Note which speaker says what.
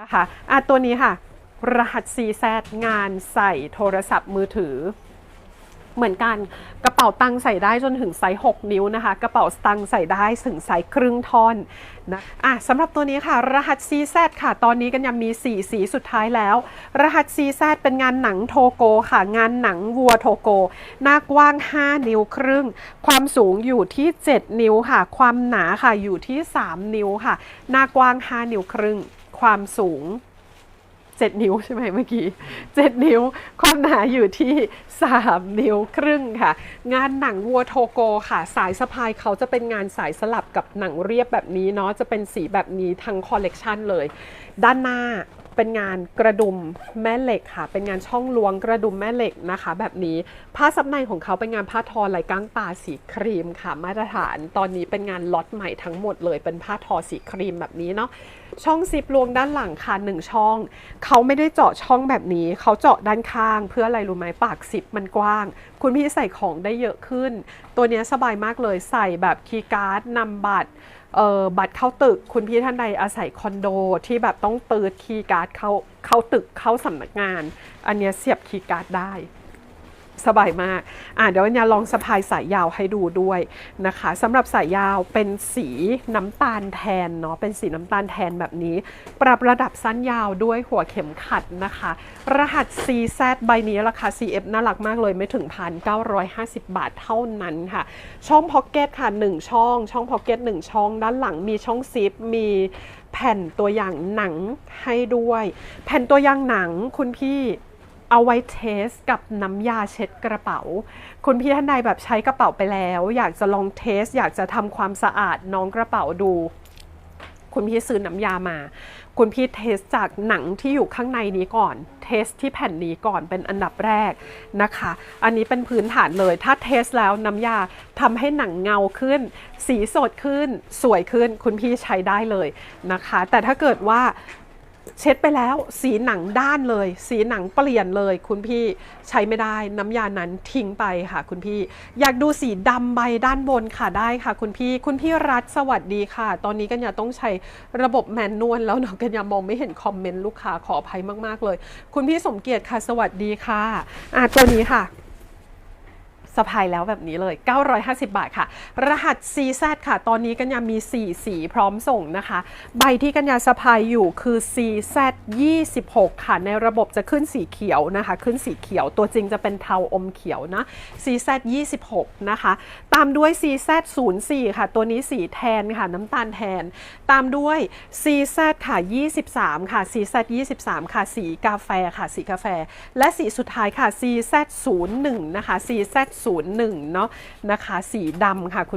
Speaker 1: นะคะอะตัวนี้ค่ะ รหัส CZ งานใส่โทรศัพท์มือถือ เหมือนกันกระเป๋าตังค์ใส่ได้จนถึงไซส์ 6 นิ้วนะคะ กระเป๋าตังค์ใส่ได้ถึงไซส์ครึ่งท่อนนะอะสำหรับตัวนี้ค่ะ รหัส CZ ค่ะ ตอนนี้กันยังมี 4 สีสุดท้ายแล้ว รหัส CZ เป็นงานหนังโทโกค่ะ งานหนังวัวโทโก หน้ากว้าง 5 นิ้วครึ่ง ความสูงอยู่ที่ 7 นิ้วค่ะ ความหนาค่ะอยู่ที่ 3 นิ้วค่ะ หน้ากว้าง 5 นิ้วครึ่ง ความสูง 7 นิ้วใช่ไหมเมื่อกี้ 7 นิ้ว ความหนาอยู่ที่ 3 นิ้วครึ่งค่ะ งานหนังวัวโทโกค่ะ สายสะพายเขาจะเป็นงานสายสลับกับหนังเรียบแบบนี้เนาะจะเป็นสีแบบนี้ทั้งคอลเลกชันเลย ด้านหน้า เป็นงานกระดุมแม่เหล็กค่ะ เป็นงานช่องลวงกระดุมแม่เหล็กนะคะ แบบนี้ผ้าซับในของเขาเป็นงานผ้าทอลายก้างปลาสีครีมค่ะ มาตรฐานตอนนี้เป็นงานล็อตใหม่ทั้งหมดเลยเป็นผ้าทอสีครีมแบบนี้เนาะช่องซิปลวงด้านหลังค่ะหนึ่งช่อง เขาไม่ได้เจาะช่องแบบนี้ เขาเจาะด้านข้าง เพื่ออะไรรู้ไหมปากซิปมันกว้าง คุณพี่ใส่ของได้เยอะขึ้น ตัวนี้สบายมากเลยใส่แบบคีย์การ์ดนำบัตรบัตรเข้าตึก คุณพี่ท่านใดอาศัยคอนโดที่แบบต้องตืดคีย์การ์ดเข้าเข้าตึกเข้าสำนักงาน อันเนี้ยเสียบคีย์การ์ดได้ สบายมากอะเดี๋ยวอัญญาลองสะพายสายยาวให้ดูด้วยนะคะสำหรับสายยาวเป็นสีน้ำตาลแทนเนาะเป็นสีน้ำตาลแทนแบบนี้ ปรับระดับสั้นยาวด้วยหัวเข็มขัดนะคะ รหัส CZ ใบนี้ราคา CF น่ารักมากเลยไม่ถึงพัน950บาทเท่านั้นค่ะ ช่องพ็อกเก็ตค่ะ1ช่อง ช่องพ็อกเก็ต1ช่องด้านหลังมีช่องซิปมีแผ่นตัวอย่างหนังให้ด้วย แผ่นตัวอย่างหนังคุณพี่ เอาไว้เทสกับน้ำยาเช็ดกระเป๋า คุณพี่ท่านใดแบบใช้กระเป๋าไปแล้ว อยากจะลองเทส อยากจะทำความสะอาดน้องกระเป๋าดู คุณพี่ซื้อน้ำยามา คุณพี่เทสจากหนังที่อยู่ข้างในนี้ก่อน เทสที่แผ่นนี้ก่อนเป็นอันดับแรกนะคะ อันนี้เป็นพื้นฐานเลย ถ้าเทสแล้วน้ำยาทำให้หนังเงาขึ้น สีสดขึ้น สวยขึ้น คุณพี่ใช้ได้เลยนะคะ แต่ถ้าเกิดว่า เช็ดไปแล้วสีหนังด้านเลย สีหนังเปลี่ยนเลย คุณพี่ใช้ไม่ได้น้ำยานั้นทิ้งไปค่ะ คุณพี่ อยากดูสีดำใบด้านบนค่ะได้ค่ะ คุณพี่คุณพี่รัฐสวัสดีค่ะ ตอนนี้กันยาต้องใช้ระบบแมนนวลแล้วเนาะกันยามองไม่เห็นคอมเมนต์ลูกค้าขออภัยมาก ๆ เลย คุณพี่สมเกียรติค่ะสวัสดีค่ะอะตัวนี้ค่ะ สะพายแล้วแบบนี้เลย 950 บาทค่ะ รหัส CZ ค่ะ ตอนนี้กัญญามี 4 สีพร้อมส่งนะคะ ใบที่กัญญาสะพายอยู่คือ CZ 26 ค่ะ ในระบบจะขึ้นสีเขียวนะคะ ขึ้นสีเขียว ตัวจริงจะเป็นเทาอมเขียวนะ CZ 26 นะคะ ตามด้วย CZ 04 ค่ะ ตัวนี้สีแทนค่ะ น้ำตาลแทน ตามด้วย CZ ค่ะ 23 ค่ะ CZ 23 ค่ะ สีกาแฟค่ะ สีกาแฟ และสีสุดท้ายค่ะ CZ 01 นะคะ CZ 01 เนาะนะคะ สีดำค่ะคุณ